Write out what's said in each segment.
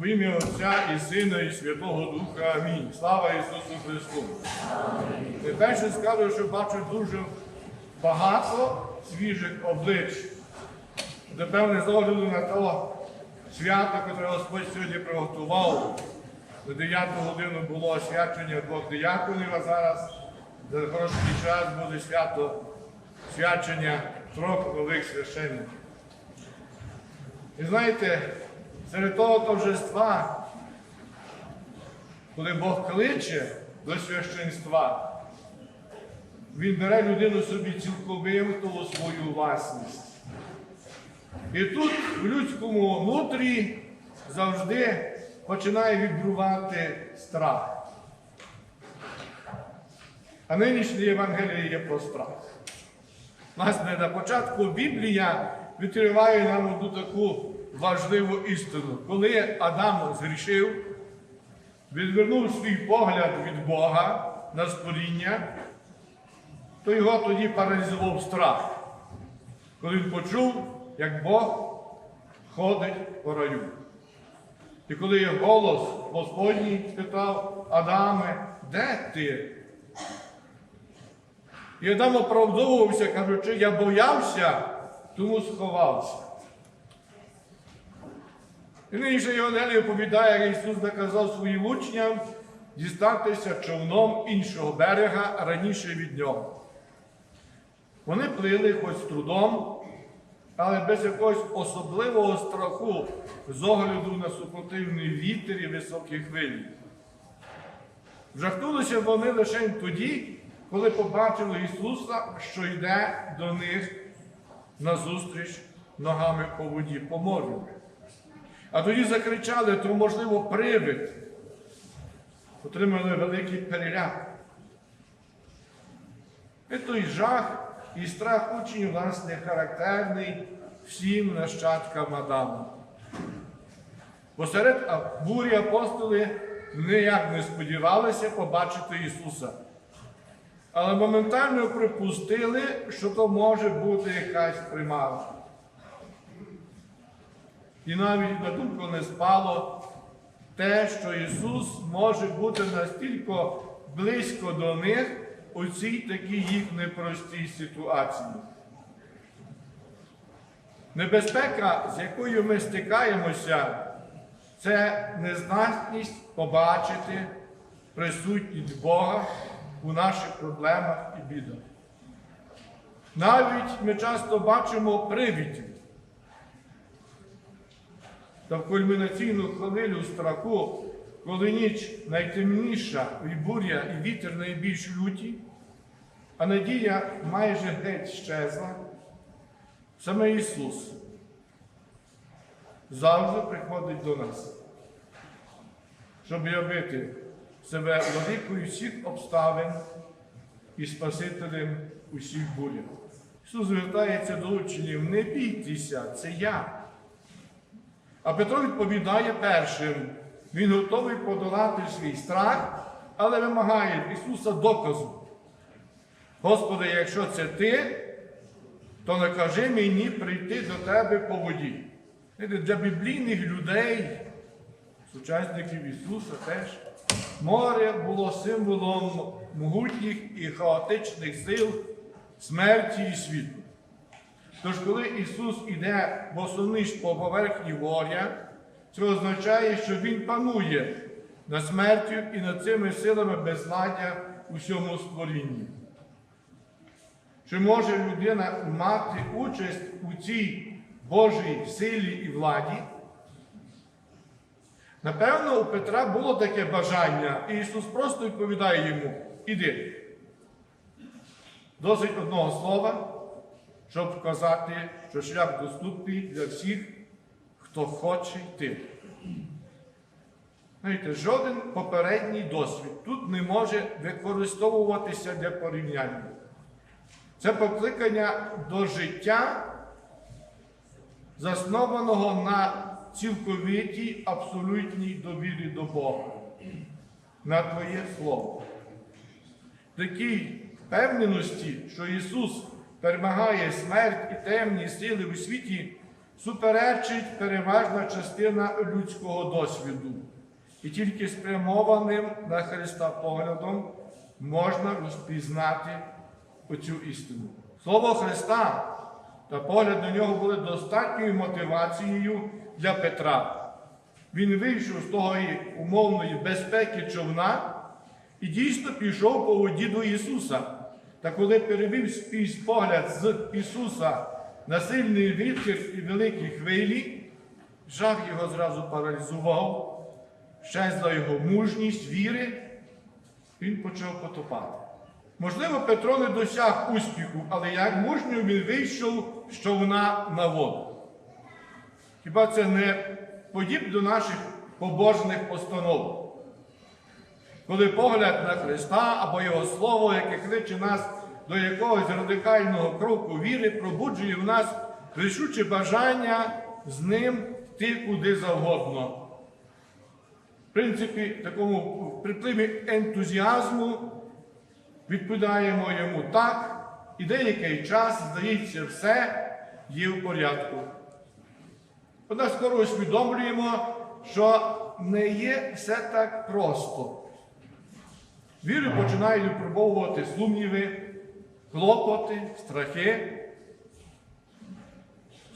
В ім'я Отця і Сина, і Святого Духа. Амінь. Слава Ісусу Христу! Я перше скажу, що бачу дуже багато свіжих облич. Напевне, з огляду на то свято, яке Господь сьогодні приготував. На 9 годину було освячення двох дияконів, а зараз за короткий час буде свято свячення трьох нових священників. І знаєте, серед того торжества, коли Бог кличе до священства, Він бере людину собі цілковиту свою власність. І тут в людському внутрі завжди починає вібрувати страх. А нинішнє Євангеліє є про страх. Власне, на початку Біблія відкриває нам одну таку важливу істину. Коли Адам згрішив, відвернув свій погляд від Бога на створіння, то його тоді паралізував страх, коли він почув, як Бог ходить по раю. І коли голос Господній спитав Адаме, де ти? І Адам оправдовувався, кажучи, я боявся, тому сховався. І нинішнє Євангеліє оповідає, як Ісус наказав своїм учням дістатися човном іншого берега раніше від нього. Вони плили хоч з трудом, але без якогось особливого страху з огляду на супротивний вітер і високі хвилі. Вжахнулися вони лише тоді, коли побачили Ісуса, що йде до них назустріч ногами по воді по морю. А тоді закричали, то, можливо, привид. Отримали великий переляк. І той жах і страх учнів, власне, характерний всім нащадкам Адама. Посеред бурі апостоли ніяк не сподівалися побачити Ісуса. Але моментально припустили, що то може бути якась примара. І навіть на думку не спало те, що Ісус може бути настільки близько до них у цій такій їх непростій ситуації. Небезпека, з якою ми стикаємося, це нездатність побачити присутність Бога у наших проблемах і бідах. Навіть ми часто бачимо привідів та в кульмінаційну хвилю страху, коли ніч найтемніша, і буря, і вітер найбільш люті, а надія майже геть щезла, саме Ісус завжди приходить до нас, щоб явити себе владикою всіх обставин і Спасителем усіх бурях. Ісус звертається до учнів, не бійтеся, це я. А Петро відповідає першим. Він готовий подолати свій страх, але вимагає Ісуса доказу. Господи, якщо це ти, то накажи мені прийти до Тебе по воді. Для біблійних людей, сучасників Ісуса теж, море було символом могутніх і хаотичних сил, смерті і світу. Тож, коли Ісус іде босониж по поверхні моря, це означає, що Він панує над смертю і над цими силами безладдя у всьому створінні. Чи може людина мати участь у цій Божій силі і владі? Напевно, у Петра було таке бажання, і Ісус просто відповідає йому: іди. Досить одного слова щоб вказати, що шлях доступний для всіх, хто хоче йти. Знаєте, Жоден попередній досвід тут не може використовуватися для порівняння. Це покликання до життя, заснованого на цілковитій абсолютній довірі до Бога, на Твоє Слово. Такій впевненості, що Ісус перемагає смерть і темні сили у світі, суперечить переважна частина людського досвіду. І тільки спрямованим на Христа поглядом можна розпізнати оцю істину. Слово Христа та погляд на нього були достатньою мотивацією для Петра. Він вийшов з того умовної безпеки човна і дійсно пішов по воді до Ісуса. Та коли перевів свій погляд з Ісуса на сильний вітер і великі хвилі, жах його зразу паралізував, щезла його мужність віри, він почав потопати. Можливо, Петро не досяг успіху, але як мужньо він вийшов з човна на воду. Хіба це не подіб до наших побожних постанов? Коли погляд на Христа або Його Слово, яке кличе нас до якогось радикального кроку віри, пробуджує в нас рішуче бажання з ним йти куди завгодно. В принципі, такому припливі ентузіазму відповідаємо йому так, і деякий час, здається, все є в порядку. Однак скоро усвідомлюємо, що не є все так просто. Віру починають випробовувати сумніви, клопоти, страхи.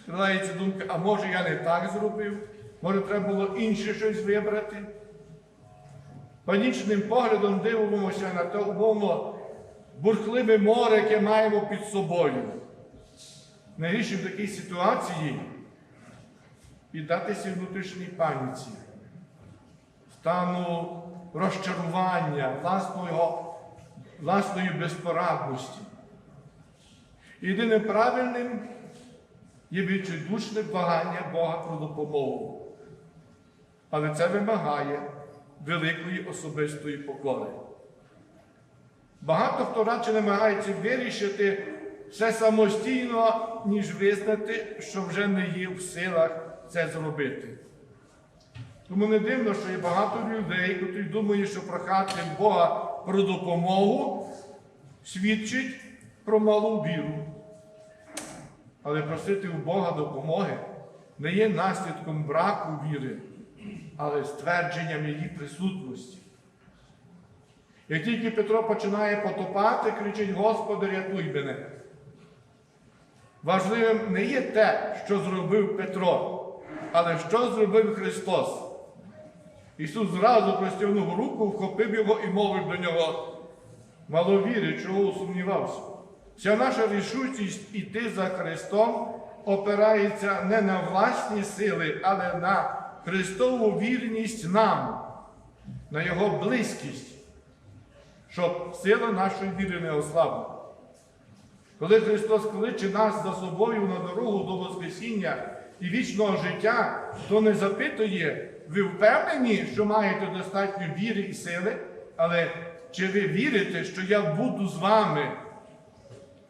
Складається думка, а може я не так зробив, може треба було інше щось вибрати. Панічним поглядом дивимося на те умовно бурхливе море, яке маємо під собою. Найгірше в такій ситуації піддатися внутрішній паніці, стану розчарування, власного, власної безпорадності. Єдиним правильним є відчайдушне благання Бога про допомогу. Але це вимагає великої особистої покори. Багато хто радше намагається вирішити все самостійно, ніж визнати, що вже не є в силах це зробити. Тому не дивно, що є багато людей, які думають, що прохати Бога про допомогу свідчить про малу віру. Але просити у Бога допомоги не є наслідком браку віри, але ствердженням її присутності. Як тільки Петро починає потопати, кричить Господи, рятуй мене. Важливим не є те, що зробив Петро, але що зробив Христос. Ісус зразу простягнув руку, вхопив його і мовив до нього, маловіри, чого сумнівався. Вся наша рішучість іти за Христом опирається не на власні сили, але на Христову вірність нам, на Його близькість, щоб сила нашої віри не ослабла. Коли Христос кличе нас за собою на дорогу до Воскресіння і вічного життя, то не запитує, ви впевнені, що маєте достатньо віри і сили, але чи ви вірите, що я буду з вами?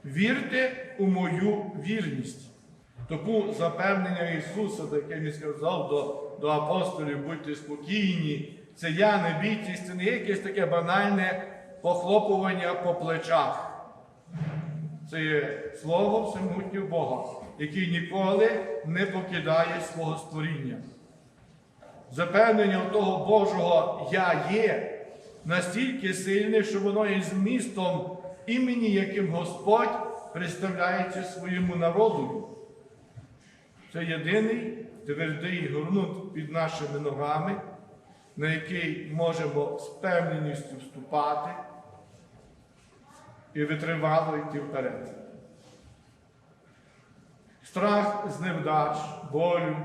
Вірте у мою вірність. Тому запевнення Ісуса, яке Він сказав до, до апостолів, будьте спокійні, це я не бійтесь, це не якесь таке банальне похлопування по плечах. Це є слово всемогутнього Бога, який ніколи не покидає свого створіння. Запевнення того Божого Я є настільки сильне, що воно є змістом імені, яким Господь представляється своєму народу. Це єдиний твердий ґрунт під нашими ногами, на який можемо з певненістю вступати і витривало йти вперед. Страх з невдач, болю,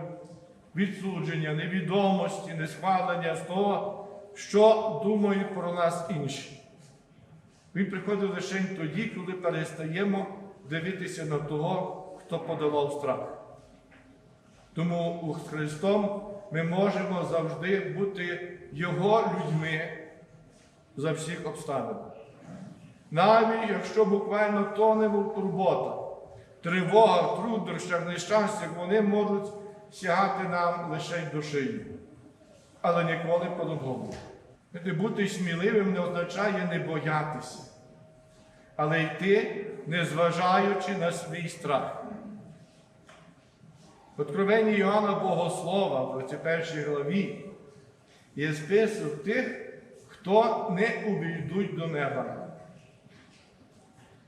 відсудження, невідомості, несхвалення з того, що думають про нас інші. Він приходить лише тоді, коли перестаємо дивитися на того, хто подавав страх. Тому з Христом ми можемо завжди бути Його людьми за всіх обставин. Навіть якщо буквально тонемо в турботах, тривога, труднощах, нещастях, вони можуть сягати нам лише шиї, але ніколи по-другому. Бути сміливим не означає не боятися, але йти, незважаючи на свій страх. В Откровенні Іоанна Богослова в 21 главі є список тих, хто не увійдуть до неба.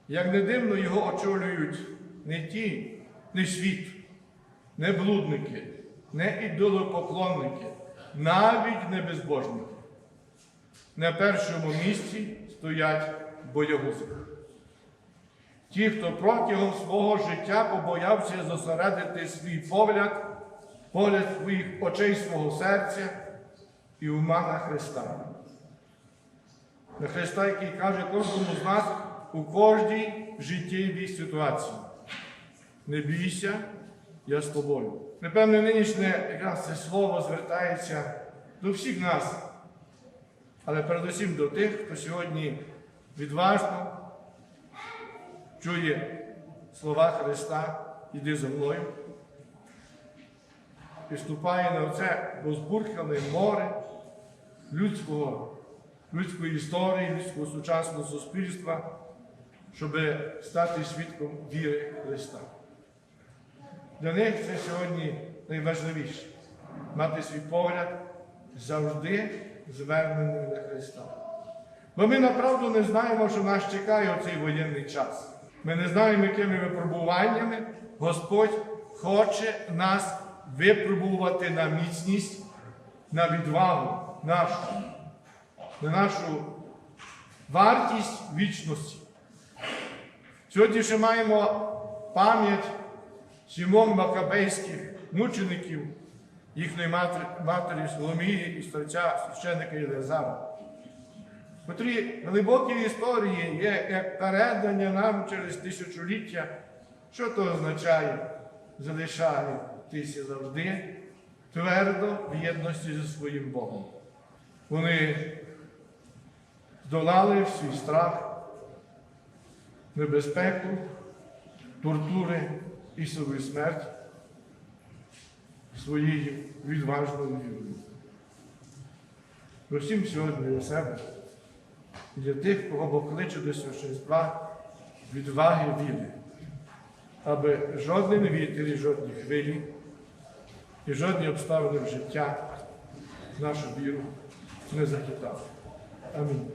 Як не дивно його очолюють не ті, не світ, не блудники, не ідолопоклонники, навіть не безбожники. На першому місці стоять боягузи. Ті, хто протягом свого життя побоявся зосередити свій погляд, погляд своїх очей свого серця і ума на Христа. На Христа, який каже кожному з нас у кожній життєвій ситуації. Не бійся, я з тобою. Напевне, нинішнє якраз це слово звертається до всіх нас, але передусім до тих, хто сьогодні відважно чує слова Христа, іди за мною, і вступає на це розбурхане море людського, людської історії, людського сучасного суспільства, щоб стати свідком віри Христа. Для них це сьогодні найважливіше мати свій погляд завжди звернений на Христа. Бо ми направду не знаємо, що нас чекає у цей воєнний час. Ми не знаємо, якими випробуваннями Господь хоче нас випробувати на міцність, на відвагу нашу, на нашу вартість вічності. Сьогодні ще маємо пам'ять сімон макабейських мучеників, їхньої матері, матері Соломії і старця священника Єлизара котрі глибокі історії є як передання нам через тисячоліття, що то означає залишатися завжди твердо в єдності зі своїм Богом. Вони здолали свій страх, небезпеку, тортури і свою смерть своєю відважною вірою. Просім сьогодні для себе і для тих, кого Бог кличе до священства, відваги віри, аби жодний вітер і жодні хвилі, і жодні обставини в життя нашу віру не захитали. Амінь.